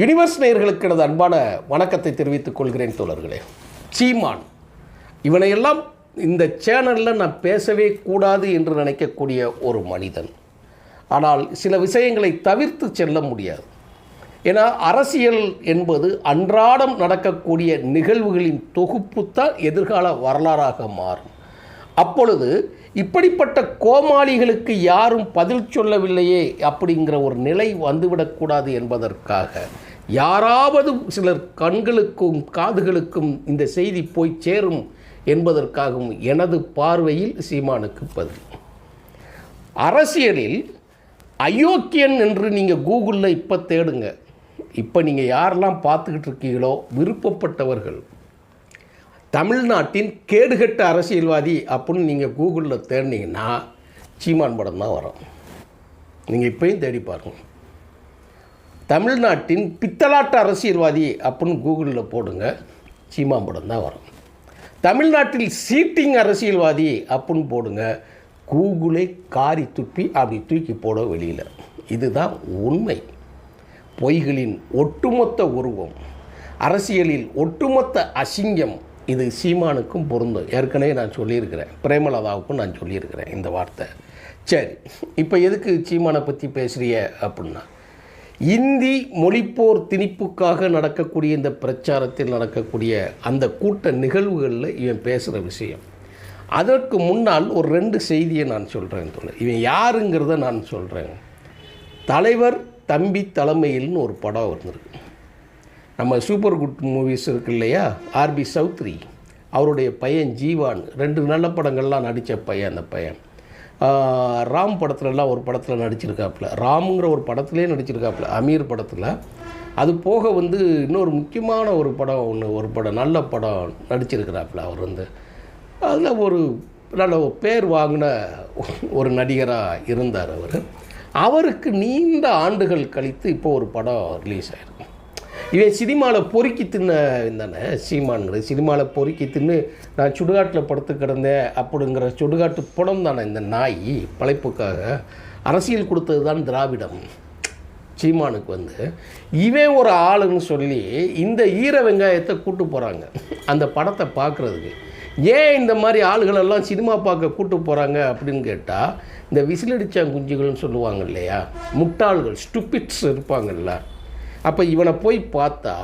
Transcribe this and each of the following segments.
Universe நேயர்களுக்கு எனது அன்பான வணக்கத்தை தெரிவித்துக் கொள்கிறேன் தோழர்களே. சீமான் இவனையெல்லாம் இந்த சேனலில் நான் பேசவே கூடாது என்று நினைக்கக்கூடிய ஒரு மனிதன். ஆனால் சில விஷயங்களை தவிர்த்து செல்ல முடியாது. ஏன்னா அரசியல் என்பது அன்றாடம் நடக்கக்கூடிய நிகழ்வுகளின் தொகுப்பு தான் எதிர்கால வரலாறாக மாறும். அப்பொழுது இப்படிப்பட்ட கோமாளிகளுக்கு யாரும் பதில் சொல்லவில்லையே அப்படிங்கிற ஒரு நிலை வந்துவிடக்கூடாது என்பதற்காக யாராவது சிலர் கண்களுக்கும் காதுகளுக்கும் இந்த செய்தி போய் சேரும் என்பதற்காகவும் எனது பார்வையில் சீமானுக்கு பதில். அரசியலில் அயோக்கியன் என்று நீங்கள் கூகுளில் இப்போ தேடுங்க. இப்போ நீங்கள் யாரெல்லாம் பார்த்துக்கிட்டு இருக்கீங்களோ விருப்பப்பட்டவர்கள் தமிழ்நாட்டின் கேடுகட்ட அரசியல்வாதி அப்படின்னு நீங்கள் கூகுளில் தேடினீங்கன்னா சீமான் படம் தான் வரும். நீங்கள் இப்பயும் தேடி பாருங்கள் தமிழ்நாட்டின் பித்தலாட்ட அரசியல்வாதி அப்படின்னு கூகுளில் போடுங்க சீமான் படம் தான் வரும். தமிழ்நாட்டில் சீட்டிங் அரசியல்வாதி அப்படின்னு போடுங்க கூகுளே காரி துப்பி அப்படி தூக்கி போட வெளியில். இதுதான் உண்மை. பொய்களின் ஒட்டுமொத்த உருவம் அரசியலில் ஒட்டுமொத்த அசிங்கம் இது சீமானுக்கும் பொருந்தும். ஏற்கனவே நான் சொல்லியிருக்கிறேன். பிரேமலதாவுக்கும் நான் சொல்லியிருக்கிறேன் இந்த வார்த்தை. சரி இப்போ எதுக்கு சீமானை பற்றி பேசுகிறிய அப்படின்னா இந்தி மொழிப்போர் திணிப்புக்காக நடக்கக்கூடிய இந்த பிரச்சாரத்தில் நடக்கக்கூடிய அந்த கூட்ட நிகழ்வுகளில் இவன் பேசுகிற விஷயம். அதற்கு முன்னால் ஒரு ரெண்டு செய்தியை நான் சொல்கிறேன் தோணு இவன் யாருங்கிறத நான் சொல்கிறேன் தலைவர் தம்பி தலைமையில்னு ஒரு படம் வந்திருக்கு. நம்ம சூப்பர் குட் மூவிஸ் இருக்கு இல்லையா? ஆர்பி சௌத்ரி அவருடைய பையன் ஜீவான். ரெண்டு நல்ல படங்கள்லாம் நடித்த பையன் அந்த பையன். ராம் படத்துலலாம் ஒரு படத்தில் நடிச்சிருக்காப்புல. ராமுங்கிற ஒரு படத்துலேயே நடிச்சிருக்காப்புல அமீர் படத்தில். அது போக வந்து இன்னொரு முக்கியமான ஒரு படம் ஒன்று ஒரு படம் நல்ல படம் நடிச்சிருக்கிறாப்புல அவர் வந்து. அதில் ஒரு நல்ல பேர் வாங்கின ஒரு நடிகராக இருந்தார் அவர். அவருக்கு நீண்ட ஆண்டுகள் கழித்து இப்போ ஒரு படம் ரிலீஸ் ஆயிருக்கு. இவன் சினிமாவில் பொறுக்கி தின்ன தானே சீமான்ங்கிறது. சினிமாவில் பொறுக்கி தின்னு நான் சுடுகாட்டில் படுத்து கிடந்தேன் அப்படிங்கிற சுடுகாட்டு படம் தானே இந்த நாய் பழைப்புக்காக. அரசியல் கொடுத்தது தான் திராவிடம். சீமானுக்கு வந்து இவன் ஒரு ஆளுன்னு சொல்லி இந்த ஈர வெங்காயத்தை கூட்டு போகிறாங்க அந்த படத்தை பார்க்குறதுக்கு. ஏன் இந்த மாதிரி ஆளுகளெல்லாம் சினிமா பார்க்க கூட்டு போகிறாங்க அப்படின்னு கேட்டால் இந்த விசிலடிச்சாங் குஞ்சுகள்னு சொல்லுவாங்க இல்லையா? முட்டாள்கள் ஸ்டூபிட்ஸ் இருப்பாங்கல்ல. அப்போ இவனை போய் பார்த்தா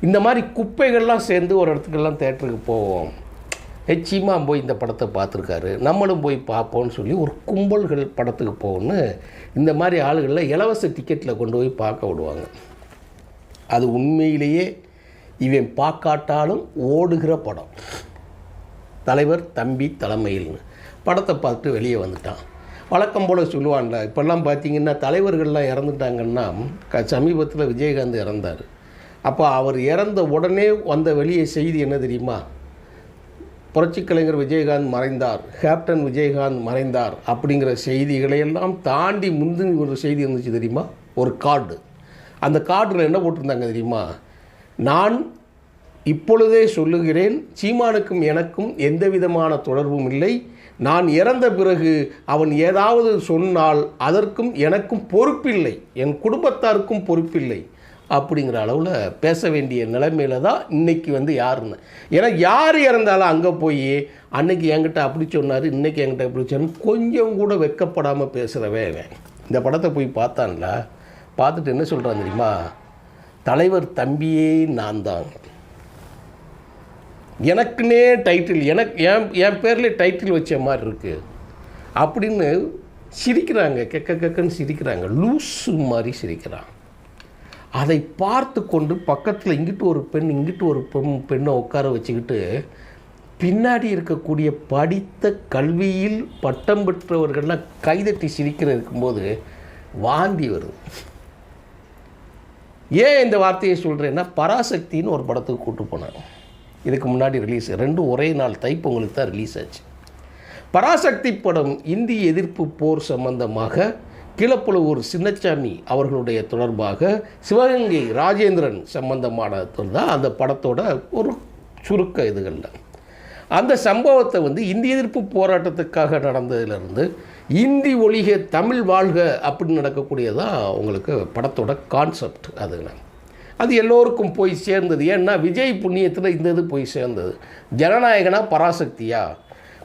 இந்த மாதிரி குப்பைகள்லாம் சேர்ந்து ஒரு இடத்துக்கெல்லாம் தேட்டருக்கு போவோம். ஹெச்சிமா போய் இந்த படத்தை பார்த்துருக்காரு. நம்மளும் போய் பார்ப்போம்னு சொல்லி ஒரு கும்பல்கள் படத்துக்கு போகணும்னு இந்த மாதிரி ஆளுகளில் இலவச டிக்கெட்டில் கொண்டு போய் பார்க்க விடுவாங்க. அது உண்மையிலேயே இவன் பார்க்காட்டாலும் ஓடுகிற படம். தலைவர் தம்பி தலைமையில்னு. படத்தை பார்த்துட்டு வெளியே வந்துட்டான். வழக்கம் போல் சொல்லுவான்ல இப்போல்லாம் பார்த்தீங்கன்னா தலைவர்கள்லாம் இறந்துட்டாங்கன்னா க சமீபத்தில் விஜயகாந்த் இறந்தார். அப்போ அவர் இறந்த உடனே வந்த வெளியே செய்தி என்ன தெரியுமா? புரட்சி கலைஞர் விஜயகாந்த் மறைந்தார். கேப்டன் விஜயகாந்த் மறைந்தார் அப்படிங்கிற செய்திகளையெல்லாம் தாண்டி முந்தின ஒரு செய்தி இருந்துச்சு தெரியுமா? ஒரு கார்டு. அந்த கார்டில் என்ன போட்டிருந்தாங்க தெரியுமா? நான் இப்பொழுதே சொல்லுகிறேன் சீமானுக்கும் எனக்கும் எந்த விதமான தொடர்பும் இல்லை. நான் இறந்த பிறகு அவன் ஏதாவது சொன்னால் அதற்கும் எனக்கும் பொறுப்பில்லை. என் குடும்பத்தாருக்கும் பொறுப்பில்லை. அப்படிங்கிற அளவில் பேச வேண்டிய நிலைமையில தான் இன்னைக்கு வந்து யாருன்னு. ஏன்னா யார் இறந்தாலும் அங்கே போய் அன்னைக்கு என்கிட்ட அப்படி சொன்னார் இன்றைக்கி என்கிட்ட அப்படி சொன்னார் கொஞ்சம் கூட வெக்கப்படாமல் பேசுகிறவே இந்த படத்தை போய் பார்த்தான்ல பார்த்துட்டு என்ன சொல்கிறான் தெரியுமா? தலைவர் தம்பியே நான் தான் எனக்குன்னே டைட்டில் எனக்கு என் என் பேரில் டைட்டில் வச்ச மாதிரி இருக்குது அப்படின்னு சிரிக்கிறாங்க கெக்க கெக்கன்னு சிரிக்கிறாங்க. லூஸு மாதிரி சிரிக்கிறான் அதை பார்த்து கொண்டு பக்கத்தில் இங்கிட்டு ஒரு பெண் இங்கிட்டு ஒரு பெண் பெண்ணை உட்கார வச்சுக்கிட்டு பின்னாடி இருக்கக்கூடிய படித்த கல்வியில் பட்டம் பெற்றவர்கள்லாம் கைதட்டி சிரிக்கிற இருக்கும்போது வாந்தி வருது ஏன் இந்த வார்த்தையை சொல்கிறேன்னா பராசக்தின்னு ஒரு படத்துக்கு கூப்பிட்டு போனாங்க. இதுக்கு முன்னாடி ரிலீஸ் ரெண்டும் ஒரே நாள் தைப்பொங்கலுக்கு தான் ரிலீஸ் ஆச்சு. பராசக்தி படம் இந்திய எதிர்ப்பு போர் சம்பந்தமாக கீழப்புலவூர் சின்னச்சாமி அவர்களுடைய தொடர்பாக சிவகங்கை ராஜேந்திரன் சம்பந்தமானது தான் அந்த படத்தோட ஒரு சுருக்க இதுகளில். அந்த சம்பவத்தை வந்து இந்திய எதிர்ப்பு போராட்டத்துக்காக நடந்ததிலிருந்து இந்தி ஒழிக தமிழ் வாழ்க அப்படின்னு நடக்கக்கூடியதான் உங்களுக்கு படத்தோட கான்செப்ட் அதுங்க. அது எல்லோருக்கும் போய் சேர்ந்தது. ஏன்னா விஜய் புண்ணியத்தில் இந்த இது போய் சேர்ந்தது. ஜனநாயகனா பராசக்தியா?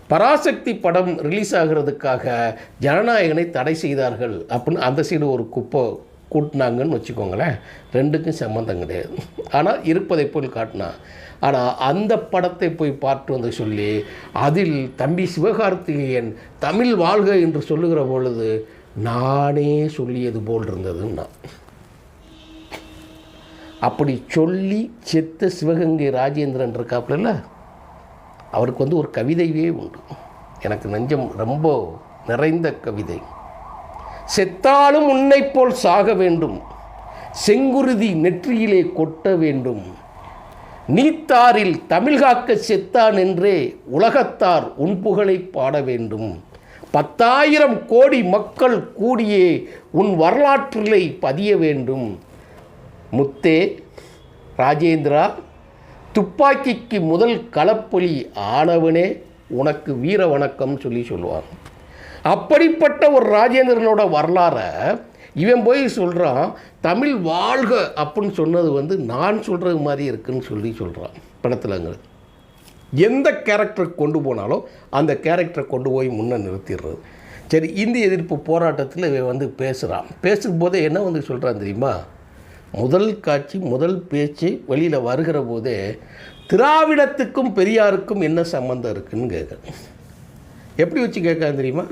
பராசக்தி படம் ரிலீஸ் ஆகிறதுக்காக ஜனநாயகனை தடை செய்தார்கள் அப்படின்னு அந்த சைடு ஒரு குப்பை கூட்டினாங்கன்னு வச்சுக்கோங்களேன். ரெண்டுக்கும் சம்மந்தம் கிடையாது. ஆனால் இருப்பதை போல் காட்டினா. ஆனால் அந்த படத்தை போய் பார்த்து வந்து சொல்லி அதில் தம்பி சிவகார்த்திகேயன் தமிழ் வாழ்க என்று சொல்லுகிற பொழுது நானே சொல்லியது போல் இருந்ததுன்னா. அப்படி சொல்லி செத்த சிவகங்கை ராஜேந்திரன் இருக்காப்புல அவருக்கு வந்து ஒரு கவிதையே உண்டு. எனக்கு நெஞ்சம் ரொம்ப நிறைந்த கவிதை. செத்தாலும் உன்னைப் போல் சாக வேண்டும் செங்குருதி நெற்றியிலே கொட்ட வேண்டும். நீத்தாரில் தமிழ் காக்க செத்தான் என்றே உலகத்தார் உன் புகழை பாட வேண்டும். பத்தாயிரம் கோடி மக்கள் கூடியே உன் வரலாற்றிலை பதிய வேண்டும். முத்தே ராஜேந்திரா துப்பாக்கிக்கு முதல் களப்பொலி ஆனவனே உனக்கு வீர வணக்கம் சொல்லி சொல்லுவாங்க அப்படிப்பட்ட ஒரு ராஜேந்திரனோட வரலாறை இவன் போய் சொல்கிறான் தமிழ் வாழ்க அப்படின்னு சொன்னது வந்து நான் சொல்கிறது மாதிரி இருக்குன்னு சொல்லி சொல்கிறான் படத்தில்ங்கிறது எந்த கேரக்டரை கொண்டு போனாலும் அந்த கேரக்டரை கொண்டு போய் முன்னே நிறுத்திடுறது. சரி இந்திய எதிர்ப்பு போராட்டத்தில் இவன் வந்து பேசுகிறான் பேசும்போதே என்ன வந்து சொல்கிறான் தெரியுமா? முதல் காட்சி முதல் பேச்சு வெளியில் வருகிற போதே திராவிடத்துக்கும் பெரியாருக்கும் என்ன சம்மந்தம் இருக்குன்னு கேட்குறேன். எப்படி வச்சு கேட்கான் தெரியுமா?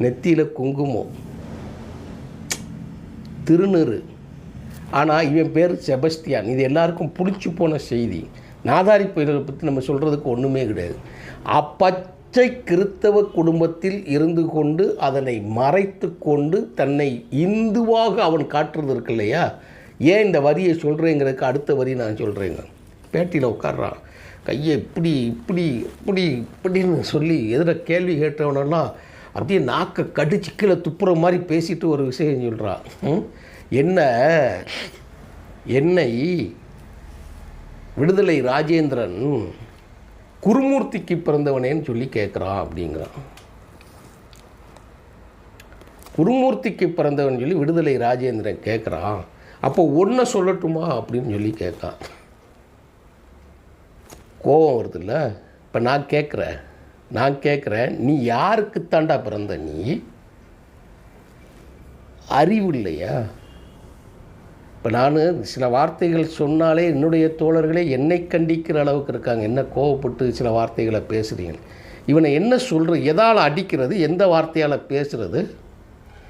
நெத்தியில் குங்குமம். திருநீறு. ஆனால் இவன் பேர் செபஸ்தியான். இது எல்லாருக்கும் பிடிச்சி போன செய்தி. நாதாரி புயலை பற்றி நம்ம சொல்கிறதுக்கு ஒன்றுமே கிடையாது. பச்சை கிறித்தவ குடும்பத்தில் இருந்து கொண்டு அதனை மறைத்து கொண்டு தன்னை இந்துவாக அவன் காட்டுறது இருக்கு இல்லையா? ஏன் இந்த வரியை சொல்கிறேங்கிறதுக்கு அடுத்த வரி நான் சொல்கிறேங்க பேட்டியில் உட்கார்றான் கையை இப்படி இப்படி இப்படி இப்படின்னு சொல்லி எதிர கேள்வி கேட்டவனெல்லாம் அப்படியே நாக்கை கடிச்சு கீழே துப்புற மாதிரி பேசிட்டு ஒரு விஷயம் சொல்கிறான் என்ன? என்னை விடுதலை ராஜேந்திரன் குருமூர்த்திக்கு பிறந்தவனேன்னு சொல்லி கேட்குறான் அப்படிங்கிறான். குருமூர்த்திக்கு பிறந்தவன் சொல்லி விடுதலை ராஜேந்திரன் கேட்குறான் அப்போ ஒன்றை சொல்லட்டுமா அப்படின்னு சொல்லி கேட்கான். கோபம் வருதுல்ல? இப்போ நான் கேட்குறேன் நான் கேட்குறேன் நீ யாருக்கு தாண்டா பிறந்த நீ? அறிவு இல்லையா இப்போ நான் சில வார்த்தைகள் சொன்னாலே என்னுடைய தோழர்களே என்னை கண்டிக்கிற அளவுக்கு இருக்காங்க. என்ன கோவப்பட்டு சில வார்த்தைகளை பேசுகிறீங்க இவனை என்ன சொல்கிற எதால் அடிக்கிறது எந்த வார்த்தையால் பேசுகிறது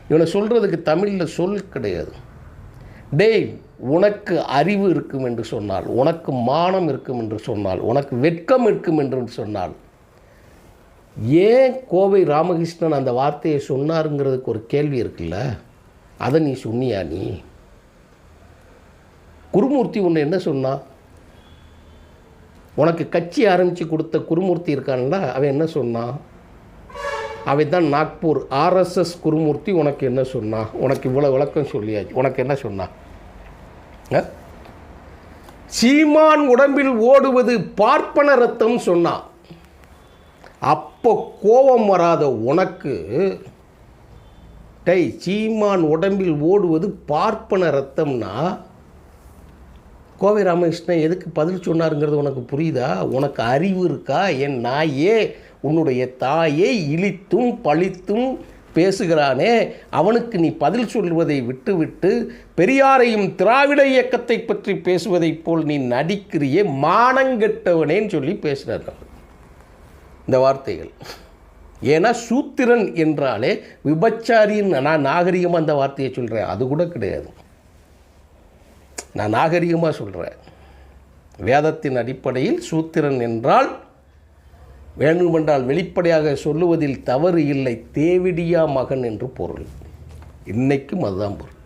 இவனை சொல்கிறதுக்கு தமிழில் சொல் கிடையாது. டேய் உனக்கு அறிவு இருக்கும் என்று சொன்னால் உனக்கு மானம் இருக்கும் என்று சொன்னால் உனக்கு வெட்கம் இருக்கும் என்று சொன்னால் ஏன் கோவை ராமகிருஷ்ணன் அந்த வார்த்தையை சொன்னாருங்கிறதுக்கு ஒரு கேள்வி இருக்குல்ல? அதை நீ சொன்னியா நீ? குருமூர்த்தி ஒன்று என்ன சொன்னான் உனக்கு கட்சி ஆரம்பித்து கொடுத்த குருமூர்த்தி இருக்கான்ல அவன் என்ன சொன்னான் அவன் தான் நாக்பூர் ஆர்எஸ்எஸ் குருமூர்த்தி உனக்கு என்ன சொன்னான் உனக்கு இவ்வளோ விளக்கம் சொல்லியாச்சு உனக்கு என்ன சொன்னான் சீமான் உடம்பில் ஓடுவது பார்ப்பன ரத்தம் சொன்னான் அப்போ கோபம் வராத உனக்கு டை சீமான் உடம்பில் ஓடுவது பார்ப்பன ரத்தம்னா கோவை ராமகிருஷ்ணன் எதுக்கு பதில் சொன்னாருங்கிறது உனக்கு புரியுதா? உனக்கு அறிவு இருக்கா? என் நாயே உன்னுடைய தாயை இழித்தும் பழித்தும் பேசுகிறானே. அவனுக்கு நீ பதில் சொல்வதை விட்டுவிட்டு பெரியாரையும் திராவிட இயக்கத்தை பற்றி பேசுவதைப் போல் நீ நடிக்கிறியே மானங்கெட்டவனேன்னு சொல்லி பேசுகிறார் அவர். இந்த வார்த்தைகள். ஏன்னா சூத்திரன் என்றாலே விபச்சாரின்னு நான் நாகரிகமாக அந்த வார்த்தையை சொல்கிறேன் அது கூட கிடையாது. நான் நாகரிகமாக சொல்கிறேன் வேதத்தின் அடிப்படையில் சூத்திரன் என்றால் வேண்டுமென்றால் வெளிப்படையாக சொல்லுவதில் தவறு இல்லை தேவிடியா மகன் என்று பொருள். இன்றைக்கும் அதுதான் பொருள்.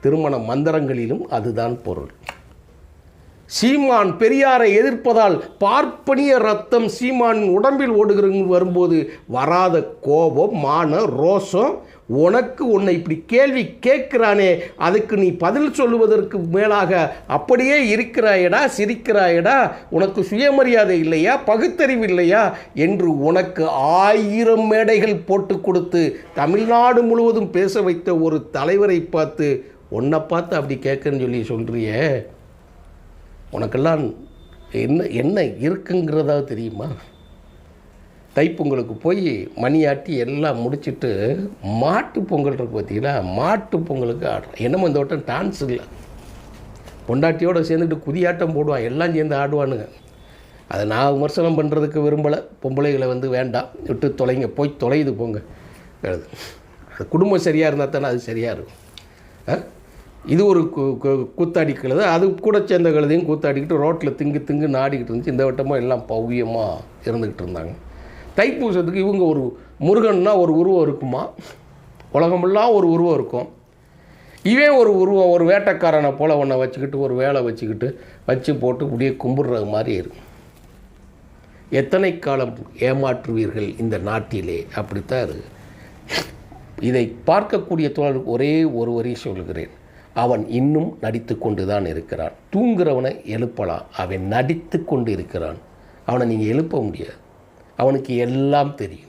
திருமண மந்திரங்களிலும் அதுதான் பொருள். சீமான் பெரியாரை எதிர்ப்பதால் பார்ப்பனிய ரத்தம் சீமான் உடம்பில் ஓடுகிறது வரும்போது வராத கோபம் மான ரோஷம் உனக்கு உன்னை இப்படி கேள்வி கேட்கிறானே அதுக்கு நீ பதில் சொல்லுவதற்கு மேலாக அப்படியே இருக்கிறாயடா சிரிக்கிறாயடா உனக்கு சுயமரியாதை இல்லையா பகுத்தறிவு இல்லையா என்று உனக்கு ஆயிரம் மேடைகள் போட்டு கொடுத்து தமிழ்நாடு முழுவதும் பேச வைத்த ஒரு தலைவரை பார்த்து உன்னை பார்த்து அப்படி கேட்குன்னு சொல்லி சொல்கிறியே உனக்கெல்லாம் என்ன என்ன இருக்குங்கிறதா தெரியுமா? தைப்பொங்கலுக்கு போய் மணியாட்டி எல்லாம் முடிச்சுட்டு மாட்டு பொங்கல் இருக்கு பார்த்தீங்களா? மாட்டு பொங்கலுக்கு ஆடுறோம். என்னமோ இந்த வட்டம் டான்ஸ் இல்லை. பொண்டாட்டியோடு சேர்ந்துட்டு குதியாட்டம் போடுவான். எல்லாம் சேர்ந்து ஆடுவானுங்க. அதை நான் விமர்சனம் பண்ணுறதுக்கு விரும்பலை. பொம்பளைகளை வந்து வேண்டாம். விட்டு தொலைங்க. போய் தொலையுது போங்க. அது குடும்பம் சரியாக இருந்தால் தானே அது சரியாக இருக்கும். இது ஒரு கு- கு- கூத்தாடி கழுது. அது கூட சேர்ந்த கழுதையும் கூத்தாடிக்கிட்டு ரோட்டில் திங்கு திங்கு நாடிக்கிட்டு இருந்துச்சு. இந்த வட்டமாக எல்லாம் பவ்யமாக இருந்துக்கிட்டு இருந்தாங்க. தைப்பூசத்துக்கு இவங்க ஒரு முருகன்னா ஒரு உருவம் இருக்குமா? உலகமெல்லாம் ஒரு உருவம் இருக்கும். இவன் ஒரு உருவம் ஒரு வேட்டைக்காரனை போல் ஒன்றை வச்சுக்கிட்டு ஒரு வேலை வச்சுக்கிட்டு வச்சு போட்டு இப்படியே கும்பிடுறது மாதிரி இருக்கும். எத்தனை காலம் ஏமாற்றுவீர்கள் இந்த நாட்டிலே? அப்படித்தான் இருக்கு இதை பார்க்கக்கூடிய தோழருக்கு ஒரே ஒரு வரி சொல்கிறேன். அவன் இன்னும் நடித்து கொண்டு தான் இருக்கிறான். தூங்குறவனை எழுப்பலாம். அவன் நடித்து கொண்டு இருக்கிறான் அவனை நீங்கள் எழுப்ப முடியாது. அவனுக்கு எல்லாம் தெரியும்.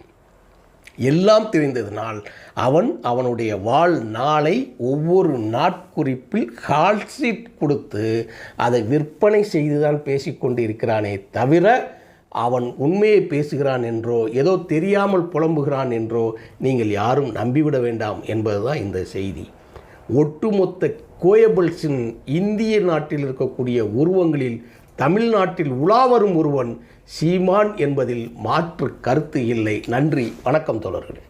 எல்லாம் தெரிந்ததினால் அவன் அவனுடைய வாழ் நாளை ஒவ்வொரு நாட்குறிப்பில் கால்ஷீட் கொடுத்து அதை விற்பனை செய்துதான் பேசிக்கொண்டு இருக்கிறானே தவிர அவன் உண்மையை பேசுகிறான் என்றோ ஏதோ தெரியாமல் புலம்புகிறான் என்றோ நீங்கள் யாரும் நம்பிவிட வேண்டாம் என்பதுதான் இந்த செய்தி. ஒட்டுமொத்த கோயபிள்ஸின் இந்திய நாட்டில் இருக்கக்கூடிய உருவங்களில் தமிழ்நாட்டில் உலாவரும் ஒருவன் சீமான் என்பதில் மாற்று கருத்து இல்லை. நன்றி. வணக்கம் தோழர்களே.